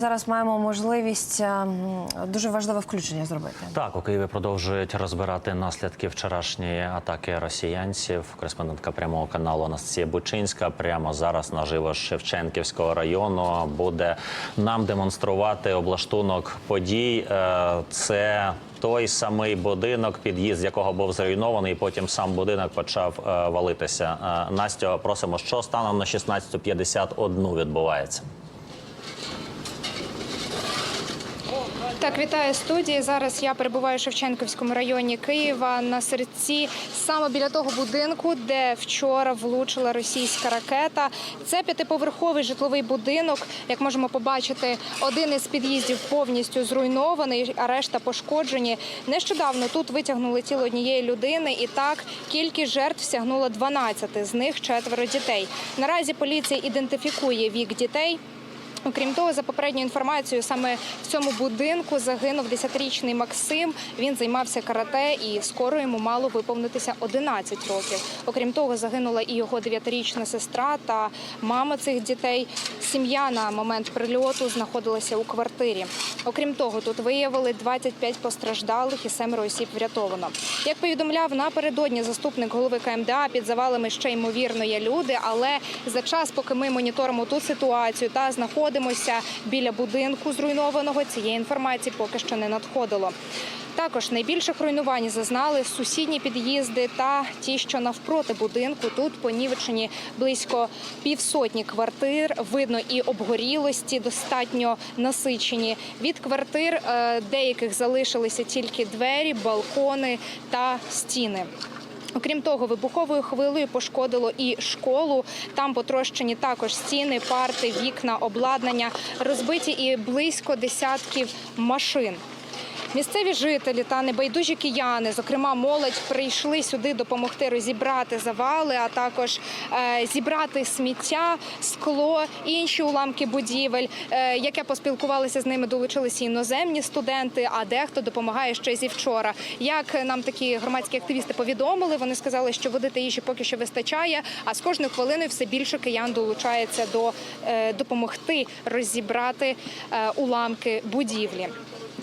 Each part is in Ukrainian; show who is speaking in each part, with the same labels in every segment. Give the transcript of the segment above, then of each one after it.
Speaker 1: Зараз маємо можливість ем, дуже важливе включення зробити.
Speaker 2: Так, у Києві продовжують розбирати наслідки вчорашньої атаки росіянців. Кореспондентка прямого каналу Анастасія Бучинська прямо зараз наживо з Шевченківського району буде нам демонструвати облаштунок подій. Е, Це той самий будинок, під'їзд якого був зруйнований. і Потім сам будинок почав е, валитися. Е, Настя, просимо, що станом на 16.51 відбувається.
Speaker 3: Так, вітаю студії. Зараз я перебуваю в Шевченківському районі Києва на серці саме біля того будинку, де вчора влучила російська ракета. Це п'ятиповерховий житловий будинок. Як можемо побачити, один із під'їздів повністю зруйнований, а решта пошкоджені. Нещодавно тут витягнули тіло однієї людини, і так кількість жертв сягнула 12, з них четверо дітей. Наразі поліція ідентифікує вік дітей. Окрім того, за попередньою інформацією, саме в цьому будинку загинув 10-річний Максим. Він займався карате, і скоро йому мало виповнитися 11 років. Окрім того, загинула і його 9-річна сестра та мама цих дітей. Сім'я на момент прильоту знаходилася у квартирі. Окрім того, тут виявили 25 постраждалих і семеро осіб врятовано. Як повідомляв напередодні заступник голови КМДА, під завалами ще ймовірно є люди, але за час, поки ми моніторимо ту ситуацію та знаходимося біля будинку зруйнованого, цієї інформації поки що не надходило. Також найбільших руйнувань зазнали сусідні під'їзди та ті, що навпроти будинку. Тут понівечені близько півсотні квартир. Видно і обгорілості достатньо насичені. Від квартир е, деяких залишилися тільки двері, балкони та стіни. Окрім того, вибуховою хвилею пошкодило і школу. Там потрощені також стіни, парти, вікна, обладнання, розбиті і близько десятків машин. Місцеві жителі та небайдужі кияни, зокрема молодь, прийшли сюди допомогти розібрати завали, а також е, зібрати сміття, скло, інші уламки будівель. Е, як я поспілкувалася з ними, долучилися іноземні студенти, а дехто допомагає ще зі вчора. Як нам такі громадські активісти повідомили, вони сказали, що води та їжі поки що вистачає, а з кожною хвилиною все більше киян долучається до е, допомогти розібрати уламки будівлі.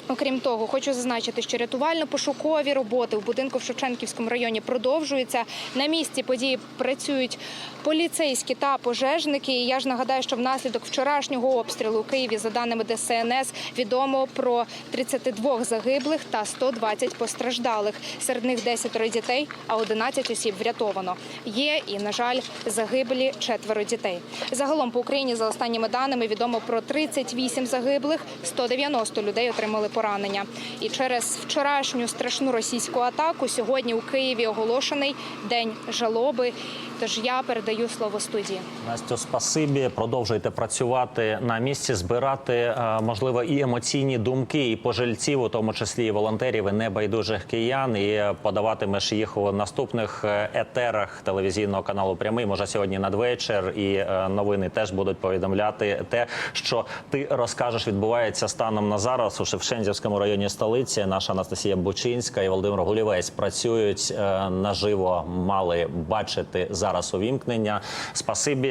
Speaker 3: Окрім того, хочу зазначити, що рятувально-пошукові роботи в будинку в Шевченківському районі продовжуються. На місці події працюють поліцейські та пожежники. І я ж нагадаю, що внаслідок вчорашнього обстрілу у Києві, за даними ДСНС, відомо про 32 загиблих та 120 постраждалих. Серед них 10 дітей, а 11 осіб врятовано. Є і, на жаль, загиблі четверо дітей. Загалом по Україні за останніми даними відомо про 38 загиблих, 190 людей отримали поранення. І через вчорашню страшну російську атаку сьогодні у Києві оголошений день жалоби. Тож я передаю слово студії.
Speaker 2: Настю, спасибі. Продовжуйте працювати на місці, збирати е, можливо і емоційні думки, і пожильців, у тому числі і волонтерів, і небайдужих киян. І подаватимеш їх у наступних е, етерах телевізійного каналу Прямий. Може сьогодні надвечір, і е, новини теж будуть повідомляти те, що ти розкажеш, відбувається станом на зараз у Шевченківському районі столиці. Наша Анастасія Бучинська і Володимир Гулівець працюють е, наживо. Мали бачити зараз увімкнення. Спасибі.